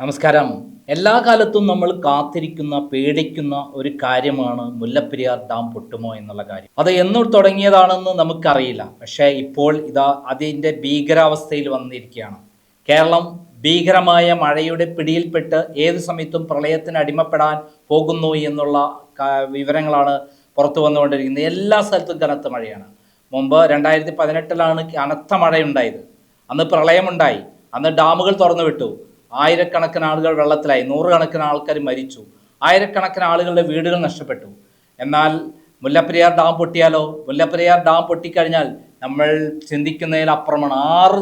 നമസ്കാരം. എല്ലാ കാലത്തും നമ്മൾ കാത്തിരിക്കുന്ന പേടിക്കുന്ന ഒരു കാര്യമാണ് മുല്ലപ്പെരിയാർ ഡാം പൊട്ടുമോ എന്നുള്ള കാര്യം. അത് എന്നു തുടങ്ങിയതാണെന്ന് നമുക്കറിയില്ല. പക്ഷേ ഇപ്പോൾ ഇതാ അതിന്റെ ഭീകരാവസ്ഥയിൽ വന്നിരിക്കുകയാണ്. കേരളം ഭീകരമായ മഴയുടെ പിടിയിൽപ്പെട്ട് ഏത് സമയത്തും പ്രളയത്തിന് അടിമപ്പെടാൻ പോകുന്നു എന്നുള്ള വിവരങ്ങളാണ് പുറത്തു വന്നുകൊണ്ടിരിക്കുന്നത്. എല്ലാ സ്ഥലത്തും കനത്ത മഴയാണ്. മുമ്പ് രണ്ടായിരത്തി പതിനെട്ടിലാണ് കനത്ത മഴയുണ്ടായത്. അന്ന് പ്രളയമുണ്ടായി. അന്ന് ഡാമുകൾ തുറന്നു വിട്ടു. ആയിരക്കണക്കിന് ആളുകൾ വെള്ളത്തിലായി നൂറുകണക്കിന് ആൾക്കാർ മരിച്ചു ആയിരക്കണക്കിന് ആളുകളുടെ വീടുകൾ നഷ്ടപ്പെട്ടു. എന്നാൽ മുല്ലപ്പെരിയാർ ഡാം പൊട്ടിയാലോ? മുല്ലപ്പെരിയാർ ഡാം പൊട്ടിക്കഴിഞ്ഞാൽ നമ്മൾ ചിന്തിക്കുന്നതിലപ്പുറമാണ് ആറ്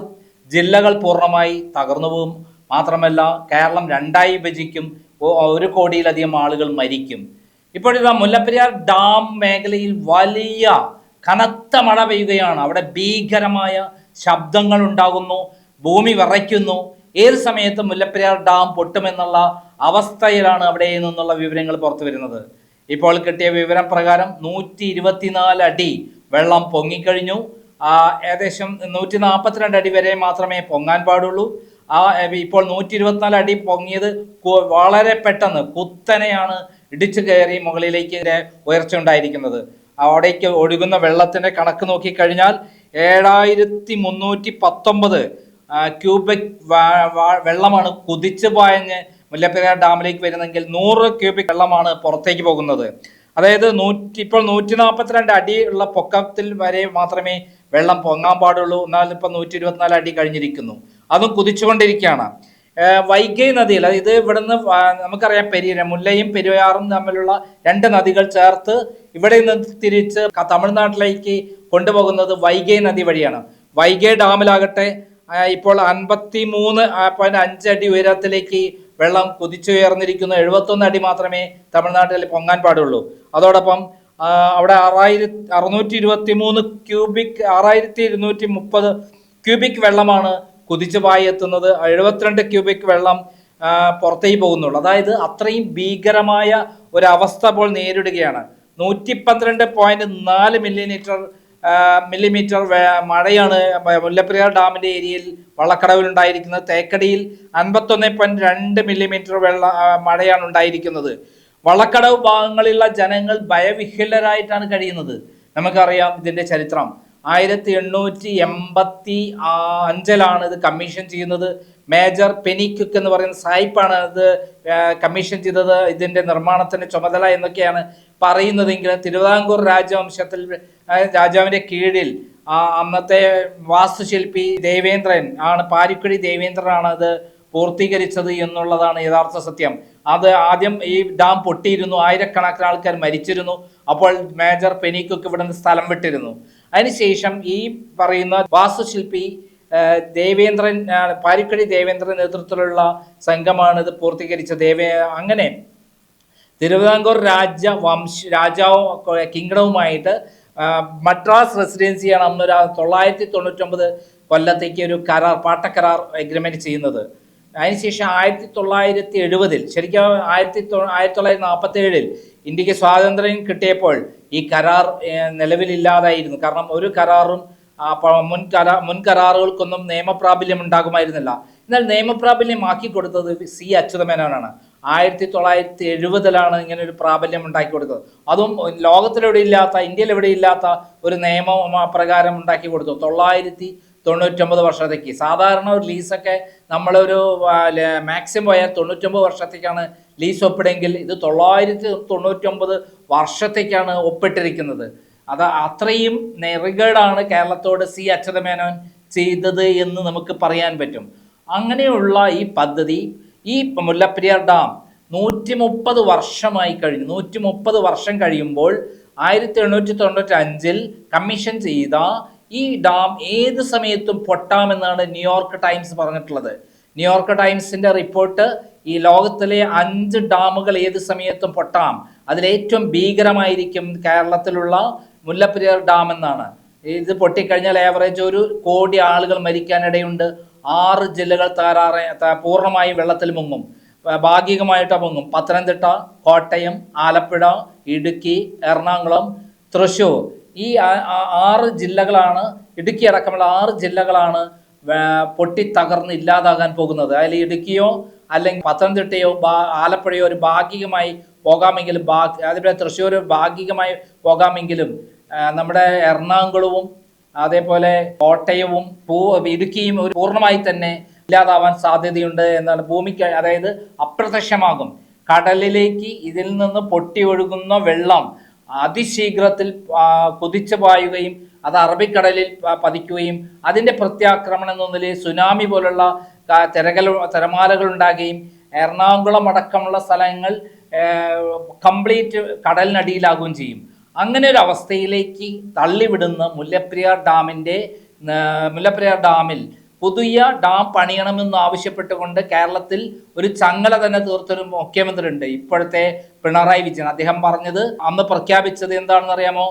ജില്ലകൾ പൂർണമായി തകർന്നു പോകും മാത്രമല്ല കേരളം രണ്ടായി വിഭജിക്കും. ഒരു കോടിയിലധികം ആളുകൾ മരിക്കും. ഇപ്പോഴിതാ മുല്ലപ്പെരിയാർ ഡാം മേഖലയിൽ വലിയ കനത്ത മഴ പെയ്യുകയാണ്. അവിടെ ഭീകരമായ ശബ്ദങ്ങൾ ഉണ്ടാകുന്നു ഭൂമി വിറയ്ക്കുന്നു. ഏത് സമയത്തും മുല്ലപ്പെരിയാർ ഡാം പൊട്ടുമെന്നുള്ള അവസ്ഥയിലാണ് അവിടെ നിന്നുള്ള വിവരങ്ങൾ പുറത്തു വരുന്നത്. ഇപ്പോൾ കിട്ടിയ വിവരം പ്രകാരം നൂറ്റി ഇരുപത്തിനാല് അടി വെള്ളം പൊങ്ങിക്കഴിഞ്ഞു. ഏകദേശം നൂറ്റി നാൽപ്പത്തിരണ്ട് അടി വരെ മാത്രമേ പൊങ്ങാൻ പാടുള്ളൂ. ആ ഇപ്പോൾ നൂറ്റി ഇരുപത്തിനാല് അടി പൊങ്ങിയത് വളരെ പെട്ടെന്ന് കുത്തനെയാണ് ഇടിച്ചു കയറി മുകളിലേക്ക് ഉയർച്ച ഉണ്ടായിരിക്കുന്നത്. അവിടേക്ക് ഒഴുകുന്ന വെള്ളത്തിന്റെ കണക്ക് നോക്കിക്കഴിഞ്ഞാൽ ഏഴായിരത്തി മുന്നൂറ്റി പത്തൊമ്പത് ക്യൂബിക് വെള്ളമാണ് കുതിച്ചു പായഞ്ഞ് മുല്ലപ്പെരിയാർ ഡാമിലേക്ക് വരുന്നെങ്കിൽ നൂറ് ക്യൂബിക് വെള്ളമാണ് പുറത്തേക്ക് പോകുന്നത്. അതായത് നൂറ്റി ഇപ്പോൾ നൂറ്റി നാൽപ്പത്തിരണ്ട് അടി ഉള്ള പൊക്കത്തിൽ വരെ മാത്രമേ വെള്ളം പൊങ്ങാൻ പാടുള്ളൂ. എന്നാൽ ഇപ്പം നൂറ്റി ഇരുപത്തിനാല് അടി കഴിഞ്ഞിരിക്കുന്നു. അതും കുതിച്ചുകൊണ്ടിരിക്കുകയാണ്. വൈഗൈ നദിയിൽ ഇത് ഇവിടുന്ന് നമുക്കറിയാം പെരിയ മുല്ലയും പെരുവയാറും തമ്മിലുള്ള രണ്ട് നദികൾ ചേർത്ത് ഇവിടെ നിന്ന് തിരിച്ച് തമിഴ്നാട്ടിലേക്ക് കൊണ്ടുപോകുന്നത് വൈഗൈ നദി വഴിയാണ്. വൈഗൈ ഡാമിലാകട്ടെ ഇപ്പോൾ അൻപത്തി മൂന്ന് പോയിന്റ് അഞ്ച് അടി ഉയരത്തിലേക്ക് വെള്ളം കുതിച്ചുയർന്നിരിക്കുന്നു. എഴുപത്തൊന്ന് അടി മാത്രമേ തമിഴ്നാട്ടിൽ പൊങ്ങാൻ പാടുള്ളൂ. അതോടൊപ്പം അവിടെ ആറായിരത്തി അറുന്നൂറ്റി ഇരുപത്തി മൂന്ന് ക്യൂബിക് ആറായിരത്തി ഇരുന്നൂറ്റി മുപ്പത് ക്യൂബിക് വെള്ളമാണ് കുതിച്ചു പായി എത്തുന്നത്. എഴുപത്തിരണ്ട് ക്യൂബിക് വെള്ളം പുറത്തേക്ക് പോകുന്നുള്ളൂ. അതായത് അത്രയും ഭീകരമായ ഒരവസ്ഥ ഇപ്പോൾ നേരിടുകയാണ്. നൂറ്റി പന്ത്രണ്ട് പോയിന്റ് നാല് മില്ലിമീറ്റർ മില്ലിമീറ്റർ മഴയാണ്. മുല്ലപ്പെരിയാർ ഡാമിന്റെ ഏരിയയിൽ വള്ളക്കടവിൽ ഉണ്ടായിരിക്കുന്നത് തേക്കടിയിൽ അൻപത്തൊന്ന് പോയിന്റ് രണ്ട് മില്ലിമീറ്റർ വെള്ള മഴയാണ് ഉണ്ടായിരിക്കുന്നത്. വള്ളക്കടവ് ഭാഗങ്ങളിലുള്ള ജനങ്ങൾ ഭയവിഹ്വലരായിട്ടാണ് കഴിയുന്നത്. നമുക്കറിയാം ഇതിന്റെ ചരിത്രം. ആയിരത്തി എണ്ണൂറ്റി എൺപത്തി അഞ്ചിലാണ് ഇത് കമ്മീഷൻ ചെയ്യുന്നത്. മേജർ പെനിക്കുക്ക് എന്ന് പറയുന്ന സായിപ്പാണ് ആ, കമ്മീഷൻ ചെയ്തത്. ഇതിന്റെ നിർമ്മാണത്തിന്റെ ചുമതല എന്നൊക്കെയാണ് പറയുന്നതെങ്കിലും തിരുവിതാംകൂർ രാജവംശത്തിൽ ആ, രാജാവിന്റെ കീഴിൽ ആ, അന്നത്തെ വാസ്തുശില്പി ദേവേന്ദ്രൻ ആണ് പാരിക്കുഴി ദേവേന്ദ്രനാണ് അത് പൂർത്തീകരിച്ചത് എന്നുള്ളതാണ് യഥാർത്ഥ സത്യം. അത് ആദ്യം ഈ ഡാം പൊട്ടിയിരുന്നു ആയിരക്കണക്കിന് ആൾക്കാർ മരിച്ചിരുന്നു അപ്പോൾ മേജർ പെനിക്കൊക്കെ ഇവിടെ നിന്ന് സ്ഥലം വിട്ടിരുന്നു. അതിനുശേഷം ഈ പറയുന്ന വാസ്തുശില്പി ദേവേന്ദ്രൻ പാരിക്കടി ദേവേന്ദ്രൻ നേതൃത്വത്തിലുള്ള സംഘമാണ് ഇത് പൂർത്തീകരിച്ച ദേവേ അങ്ങനെ തിരുവിതാംകൂർ രാജ വംശ രാജാവും കിങ്ഡവുമായിട്ട് മദ്രാസ് റെസിഡൻസിയാണ് അന്നൊരു തൊള്ളായിരത്തി തൊണ്ണൂറ്റൊമ്പത് കൊല്ലത്തേക്ക് ഒരു കരാർ പാട്ടക്കരാർ എഗ്രിമെന്റ് ചെയ്യുന്നത്. അതിനുശേഷം ആയിരത്തി തൊള്ളായിരത്തി എഴുപതിൽ ശരിക്കും ആയിരത്തി ആയിരത്തി തൊള്ളായിരത്തി നാൽപ്പത്തി ഏഴിൽ ഇന്ത്യയ്ക്ക് സ്വാതന്ത്ര്യം കിട്ടിയപ്പോൾ ഈ കരാർ നിലവിലില്ലാതായിരുന്നു. കാരണം ഒരു കരാറും മുൻ കരാ മുൻ കരാറുകൾക്കൊന്നും നിയമപ്രാബല്യം ഉണ്ടാകുമായിരുന്നില്ല. എന്നാൽ നിയമപ്രാബല്യം നിയമപ്രാബല്യമാക്കി കൊടുത്തത് സി അച്യുതമേനോനാണ്. ആയിരത്തി തൊള്ളായിരത്തി എഴുപതിലാണ് ഇങ്ങനെ ഒരു പ്രാബല്യം ഉണ്ടാക്കി കൊടുത്തത്. അതും ലോകത്തിലെവിടെ ഇല്ലാത്ത ഇന്ത്യയിൽ എവിടെ ഇല്ലാത്ത ഒരു നിയമം പ്രകാരം ഉണ്ടാക്കി കൊടുത്തു. തൊള്ളായിരത്തി തൊണ്ണൂറ്റൊമ്പത് വർഷത്തേക്ക്. സാധാരണ ഒരു ലീസൊക്കെ നമ്മളൊരു മാക്സിമം പോയാൽ തൊണ്ണൂറ്റൊമ്പത് വർഷത്തേക്കാണ് ലീസ് ഒപ്പിടെങ്കിൽ ഇത് തൊള്ളായിരത്തി തൊണ്ണൂറ്റൊമ്പത് വർഷത്തേക്കാണ് ഒപ്പിട്ടിരിക്കുന്നത്. അത് അത്രയും നെറുകേടാണ് കേരളത്തോട് സി അച്യുതമേനോൻ ചെയ്തത് എന്ന് നമുക്ക് പറയാൻ പറ്റും. അങ്ങനെയുള്ള ഈ പദ്ധതി ഈ മുല്ലപ്പെരിയാർ ഡാം നൂറ്റി മുപ്പത് വർഷമായി കഴിഞ്ഞു. നൂറ്റി മുപ്പത് വർഷം കഴിയുമ്പോൾ ആയിരത്തി എണ്ണൂറ്റി തൊണ്ണൂറ്റി അഞ്ചിൽ കമ്മീഷൻ ചെയ്ത ഈ ഡാം ഏത് സമയത്തും പൊട്ടാമെന്നാണ് ന്യൂയോർക്ക് ടൈംസ് പറഞ്ഞിട്ടുള്ളത്. ന്യൂയോർക്ക് ടൈംസിന്റെ റിപ്പോർട്ട് ഈ ലോകത്തിലെ അഞ്ച് ഡാമുകൾ ഏത് സമയത്തും പൊട്ടാം. അതിലേറ്റവും ഭീകരമായിരിക്കും കേരളത്തിലുള്ള മുല്ലപ്പെരിയാർ ഡാം എന്നാണ്. ഇത് പൊട്ടിക്കഴിഞ്ഞാൽ ഏവറേജ് ഒരു കോടി ആളുകൾ മരിക്കാനിടയുണ്ട്. ആറ് ജില്ലകൾ തകരാറ പൂർണമായും വെള്ളത്തിൽ മുങ്ങും. ഭാഗികമായിട്ട് മുങ്ങും. പത്തനംതിട്ട കോട്ടയം ആലപ്പുഴ ഇടുക്കി എറണാകുളം തൃശ്ശൂർ. ഈ ആറ് ജില്ലകളാണ് ഇടുക്കി അടക്കമുള്ള ആറ് ജില്ലകളാണ് പൊട്ടി തകർന്ന് ഇല്ലാതാകാൻ പോകുന്നത്. അതിൽ ഇടുക്കിയോ അല്ലെങ്കിൽ പത്തനംതിട്ടയോ ആലപ്പുഴയോ ഒരു ഭാഗികമായി പോകാമെങ്കിലും ബാ അതേപോലെ തൃശ്ശൂർ ഭാഗികമായി പോകാമെങ്കിലും നമ്മുടെ എറണാകുളവും അതേപോലെ കോട്ടയവും പൂ ഇടുക്കിയും ഒരു പൂർണമായി തന്നെ ഇല്ലാതാവാൻ സാധ്യതയുണ്ട് എന്നാണ് ഭൂമിക്ക് അതായത് അപ്രത്യക്ഷമാകും. കടലിലേക്ക് ഇതിൽ നിന്ന് പൊട്ടി ഒഴുകുന്ന വെള്ളം അതിശീഘ്രത്തിൽ കുതിച്ചു പായുകയും അത് അറബിക്കടലിൽ പതിക്കുകയും അതിന്റെ പ്രത്യാക്രമണം എന്ന സുനാമി പോലുള്ള തിരകൾ തിരമാലകൾ ഉണ്ടാകുകയും എറണാകുളം അടക്കമുള്ള സ്ഥലങ്ങൾ കംപ്ലീറ്റ് കടലിനടിയിലാകുകയും ചെയ്യും. അങ്ങനെ ഒരു അവസ്ഥയിലേക്ക് തള്ളിവിടുന്ന മുല്ലപ്പെരിയാർ ഡാമിന്റെ മുല്ലപ്പെരിയാർ ഡാമിൽ പുതിയ ഡാം പണിയണമെന്ന് ആവശ്യപ്പെട്ടുകൊണ്ട് കേരളത്തിൽ ഒരു ചങ്ങല തന്നെ തീർത്തൊരു മുഖ്യമന്ത്രി ഉണ്ട് ഇപ്പോഴത്തെ പിണറായി വിജയൻ. അദ്ദേഹം പറഞ്ഞത് അന്ന് പ്രഖ്യാപിച്ചത് എന്താണെന്ന് അറിയാമോ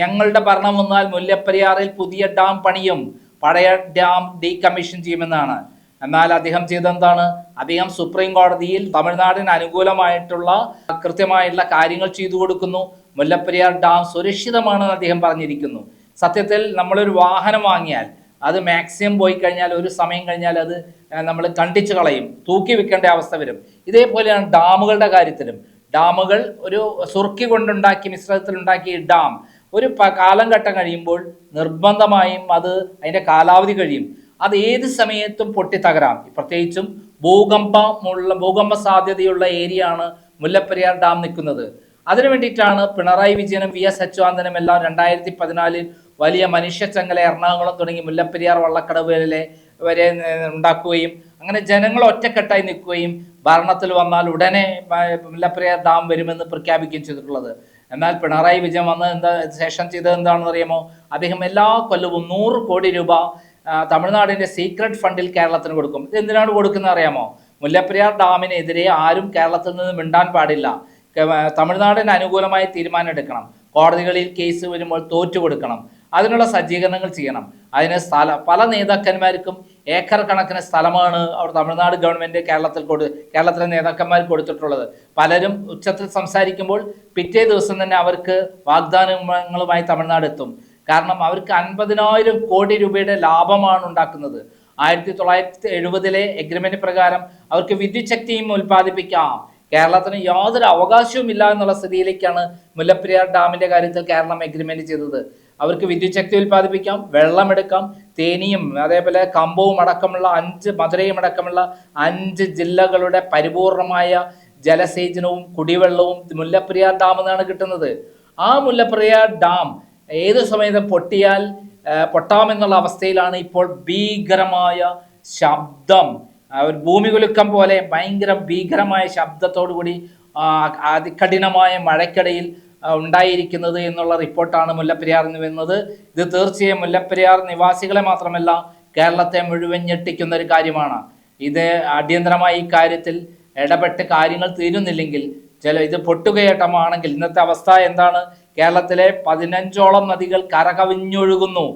ഞങ്ങളുടെ ഭരണം വന്നാൽ മുല്ലപ്പെരിയാറിൽ പുതിയ ഡാം പണിയും പഴയ ഡാം ഡീകമ്മീഷൻ ചെയ്യുമെന്നാണ്. എന്നാൽ അദ്ദേഹം ചെയ്തെന്താണ്? അദ്ദേഹം സുപ്രീം കോടതിയിൽ തമിഴ്നാടിന് അനുകൂലമായിട്ടുള്ള കൃത്യമായിട്ടുള്ള കാര്യങ്ങൾ ചെയ്തു കൊടുക്കുന്നു. മുല്ലപ്പെരിയാർ ഡാം സുരക്ഷിതമാണെന്ന് അദ്ദേഹം പറഞ്ഞിരിക്കുന്നു. സത്യത്തിൽ നമ്മളൊരു വാഹനം വാങ്ങിയാൽ അത് മാക്സിമം പോയി കഴിഞ്ഞാൽ ഒരു സമയം കഴിഞ്ഞാൽ അത് നമ്മൾ കണ്ടിച്ചു കളയും. തൂക്കി വെക്കേണ്ട അവസ്ഥ വരും. ഇതേപോലെയാണ് ഡാമുകളുടെ കാര്യത്തിലും. ഡാമുകൾ ഒരു സുർക്കി കൊണ്ടുണ്ടാക്കി മിശ്രിതത്തിലുണ്ടാക്കിയ ഡാം ഒരു പ- കാലം ഘട്ടം കഴിയുമ്പോൾ നിർബന്ധമായും അത് അതിന്റെ കാലാവധി കഴിയും. അത് ഏത് സമയത്തും പൊട്ടി തകരാം പ്രത്യേകിച്ചും ഭൂകമ്പമുള്ള ഭൂകമ്പ സാധ്യതയുള്ള ഏരിയ ആണ് മുല്ലപ്പെരിയാർ ഡാം നിൽക്കുന്നത്. അതിനു വേണ്ടിയിട്ടാണ് പിണറായി വിജയനും വി എസ് അച്യുതാനന്ദനും എല്ലാം രണ്ടായിരത്തി പതിനാലിൽ വലിയ മനുഷ്യച്ചങ്ങല എറണാകുളം തുടങ്ങി മുല്ലപ്പെരിയാർ വള്ളക്കടവിലെ വരെ ഉണ്ടാക്കുകയും അങ്ങനെ ജനങ്ങൾ ഒറ്റക്കെട്ടായി നിൽക്കുകയും ഭരണത്തിൽ വന്നാൽ ഉടനെ മുല്ലപ്പെരിയാർ ഡാം വരുമെന്ന് പ്രഖ്യാപിക്കുകയും ചെയ്തിട്ടുള്ളത്. എന്നാൽ പിണറായി വിജയൻ വന്ന് എന്താ ശേഷം ചെയ്തത് എന്താണെന്ന് അറിയാമോ? അദ്ദേഹം എല്ലാ കൊല്ലവും നൂറ് കോടി രൂപ തമിഴ്നാടിന്റെ സീക്രട്ട് ഫണ്ടിൽ കേരളത്തിന് കൊടുക്കും. ഇത് എന്തിനാണ് കൊടുക്കുന്നത് അറിയാമോ? മുല്ലപ്പെരിയാർ ഡാമിനെതിരെ ആരും കേരളത്തിൽ നിന്ന് മിണ്ടാൻ പാടില്ല. തമിഴ്നാടിന് അനുകൂലമായി തീരുമാനം എടുക്കണം. കോടതികളിൽ കേസ് വരുമ്പോൾ തോറ്റു കൊടുക്കണം. അതിനുള്ള സജ്ജീകരണങ്ങൾ ചെയ്യണം. അതിന് സ്ഥല പല നേതാക്കന്മാർക്കും ഏക്കർ കണക്കിന് സ്ഥലമാണ് അവർ തമിഴ്നാട് ഗവൺമെന്റ് കേരളത്തിൽ കൊടു കേരളത്തിലെ നേതാക്കന്മാർ കൊടുത്തിട്ടുള്ളത്. പലരും ഉച്ചത്തിൽ സംസാരിക്കുമ്പോൾ പിറ്റേ ദിവസം തന്നെ അവർക്ക് വാഗ്ദാനങ്ങളുമായി തമിഴ്നാട് എത്തും. കാരണം അവർക്ക് അൻപതിനായിരം കോടി രൂപയുടെ ലാഭമാണ് ഉണ്ടാക്കുന്നത്. ആയിരത്തി തൊള്ളായിരത്തി എഴുപതിലെ എഗ്രിമെന്റ് പ്രകാരം അവർക്ക് വിദ്യുച്ഛക്തിയും ഉൽപ്പാദിപ്പിക്കാം. കേരളത്തിന് യാതൊരു അവകാശവും ഇല്ല എന്നുള്ള സ്ഥിതിയിലേക്കാണ് മുല്ലപ്പെരിയാർ ഡാമിന്റെ കാര്യത്തിൽ കേരളം എഗ്രിമെന്റ് ചെയ്തത്. അവർക്ക് വിദ്യുത് ശക്തി ഉൽപ്പാദിപ്പിക്കാം വെള്ളമെടുക്കാം തേനിയും അതേപോലെ കമ്പവും അടക്കമുള്ള അഞ്ച് മധുരയും അടക്കമുള്ള അഞ്ച് ജില്ലകളുടെ പരിപൂർണമായ ജലസേചനവും കുടിവെള്ളവും മുല്ലപ്പെരിയാർ ഡാം നിന്നാണ് കിട്ടുന്നത്. ആ മുല്ലപ്പെരിയാർ ഡാം ഏത് സമയത്തും പൊട്ടിയാൽ പൊട്ടാമെന്നുള്ള അവസ്ഥയിലാണ് ഇപ്പോൾ ഭീകരമായ ശബ്ദം. ഒരു ഭൂമി കുലുക്കം പോലെ ഭയങ്കര ഭീകരമായ ശബ്ദത്തോടു കൂടി അതികഠിനമായ മഴയ്ക്കിടയിൽ ഉണ്ടായിരിക്കുന്നത് എന്നുള്ള റിപ്പോർട്ടാണ് മുല്ലപ്പെരിയാർ എന്ന് വരുന്നത് ഇത് തീർച്ചയായും മുല്ലപ്പെരിയാർ നിവാസികളെ മാത്രമല്ല കേരളത്തെ മുഴുവൻ ഞെട്ടിക്കുന്ന ഒരു കാര്യമാണ്. ഇത് അടിയന്തരമായി ഈ കാര്യത്തിൽ ഇടപെട്ട് കാര്യങ്ങൾ തീരുന്നില്ലെങ്കിൽ ചില ഇത് പൊട്ടുകയട്ടമാണെങ്കിൽ ഇന്നത്തെ അവസ്ഥ എന്താണ്? കേരളത്തിലെ പതിനഞ്ചോളം നദികൾ കരകവിഞ്ഞൊഴുകുന്നു.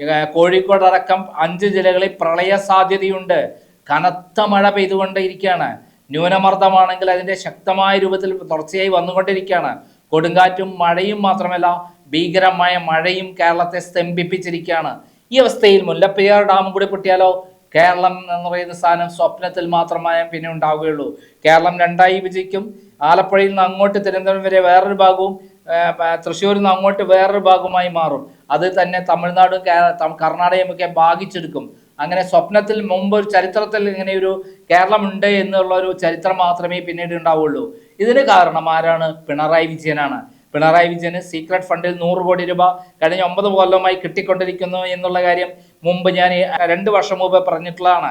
ഏർ കോഴിക്കോട് അടക്കം അഞ്ച് ജില്ലകളിൽ പ്രളയ സാധ്യതയുണ്ട് കനത്ത മഴ പെയ്തുകൊണ്ടേയിരിക്കുകയാണ്. ന്യൂനമർദ്ദമാണെങ്കിൽ അതിന്റെ ശക്തമായ രൂപത്തിൽ തുടർച്ചയായി വന്നുകൊണ്ടിരിക്കുകയാണ് കൊടുങ്കാറ്റും മഴയും മാത്രമല്ല ഭീകരമായ മഴയും കേരളത്തെ സ്തംഭിപ്പിച്ചിരിക്കുകയാണ്. ഈ അവസ്ഥയിൽ മുല്ലപ്പെരിയാർ ഡാം കൂടി പൊട്ടിയാലോ? കേരളം എന്ന് പറയുന്ന സാധനം സ്വപ്നത്തിൽ മാത്രമായ പിന്നെ ഉണ്ടാവുകയുള്ളൂ. കേരളം രണ്ടായി വിഭജിക്കും. ആലപ്പുഴയിൽ നിന്ന് അങ്ങോട്ട് തിരുവനന്തപുരം വരെ വേറൊരു ഭാഗവും തൃശ്ശൂരിൽ നിന്ന് അങ്ങോട്ട് വേറൊരു ഭാഗമായി മാറും. അത് തന്നെ തമിഴ്നാടും കർണാടകയും ഒക്കെ ഭാഗിച്ചെടുക്കും. അങ്ങനെ സ്വപ്നത്തിൽ മുമ്പ് ഒരു ചരിത്രത്തിൽ ഇങ്ങനെ ഒരു കേരളമുണ്ട് എന്നുള്ള ഒരു ചരിത്രം മാത്രമേ പിന്നീട് ഉണ്ടാവുള്ളൂ. ഇതിന് കാരണം ആരാണ്? പിണറായി വിജയനാണ്. പിണറായി വിജയന് സീക്രട്ട് ഫണ്ടിൽ നൂറ് കോടി രൂപ കഴിഞ്ഞ ഒമ്പത് കൊല്ലമായി കിട്ടിക്കൊണ്ടിരിക്കുന്നു എന്നുള്ള കാര്യം മുമ്പ് ഞാൻ രണ്ട് വർഷം മുമ്പ് പറഞ്ഞിട്ടുള്ളതാണ്.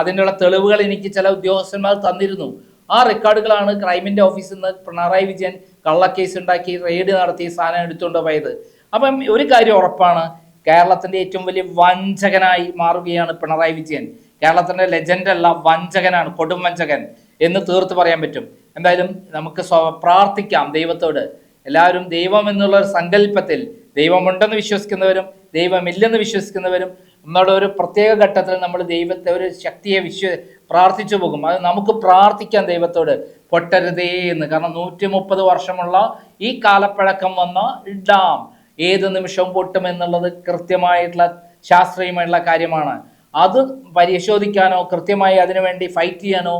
അതിനുള്ള തെളിവുകൾ എനിക്ക് ചില ഉദ്യോഗസ്ഥന്മാർ തന്നിരുന്നു. ആ റെക്കോർഡുകളാണ് ക്രൈമിന്റെ ഓഫീസിൽ നിന്ന് പിണറായി വിജയൻ കള്ളക്കേസ് ഉണ്ടാക്കി റെയ്ഡ് നടത്തി സാധനം എടുത്തുകൊണ്ട് പോയത്. അപ്പം ഒരു കാര്യം ഉറപ്പാണ്. കേരളത്തിന്റെ ഏറ്റവും വലിയ വഞ്ചകനായി മാറുകയാണ് പിണറായി വിജയൻ. കേരളത്തിന്റെ ലെജൻഡ് അല്ല വഞ്ചകനാണ് കൊടും വഞ്ചകൻ എന്ന് തീർത്ത് പറയാൻ പറ്റും. എന്തായാലും നമുക്ക് പ്രാർത്ഥിക്കാം ദൈവത്തോട്. എല്ലാവരും ദൈവം എന്നുള്ള ഒരു സങ്കല്പത്തിൽ ദൈവമുണ്ടെന്ന് വിശ്വസിക്കുന്നവരും ദൈവമില്ലെന്ന് വിശ്വസിക്കുന്നവരും നമ്മുടെ ഒരു പ്രത്യേക ഘട്ടത്തിൽ നമ്മൾ ദൈവത്തെ ഒരു ശക്തിയെ വിശ്വ പ്രാർത്ഥിച്ചു പോകും. അത് നമുക്ക് പ്രാർത്ഥിക്കാം ദൈവത്തോട്. പൊട്ടരുതേ എന്ന്. കാരണം നൂറ്റി മുപ്പത് വർഷമുള്ള ഈ കാലപ്പഴക്കം വന്ന ഡാം. ഏത് നിമിഷവും പൊട്ടുമെന്നുള്ളത് കൃത്യമായിട്ടുള്ള ശാസ്ത്രീയമായിട്ടുള്ള കാര്യമാണ്. അത് പരിശോധിക്കാനോ കൃത്യമായി അതിനുവേണ്ടി ഫൈറ്റ് ചെയ്യാനോ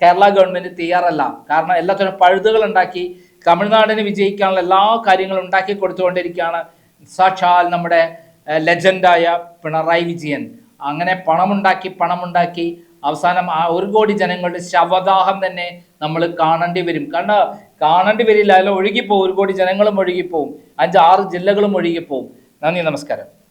കേരള ഗവൺമെന്റ് തയ്യാറല്ല. കാരണം എല്ലാത്തിനും പഴുതുകൾ ഉണ്ടാക്കി തമിഴ്നാടിന് വിജയിക്കാനുള്ള എല്ലാ കാര്യങ്ങളും ഉണ്ടാക്കി കൊടുത്തുകൊണ്ടിരിക്കുകയാണ് സാക്ഷാൽ നമ്മുടെ ലെജൻഡായ പിണറായി വിജയൻ. അങ്ങനെ പണമുണ്ടാക്കി പണമുണ്ടാക്കി അവസാനം ആ ഒരു കോടി ജനങ്ങളുടെ ശവദാഹം തന്നെ നമ്മൾ കാണേണ്ടി വരും. കാരണം കാണേണ്ടി വരില്ല. അതിൽ ഒഴുകിപ്പോവും. ഒരു കോടി ജനങ്ങളും ഒഴുകിപ്പോവും. അഞ്ച് ആറ് ജില്ലകളും ഒഴുകിപ്പോവും. നന്ദി നമസ്കാരം.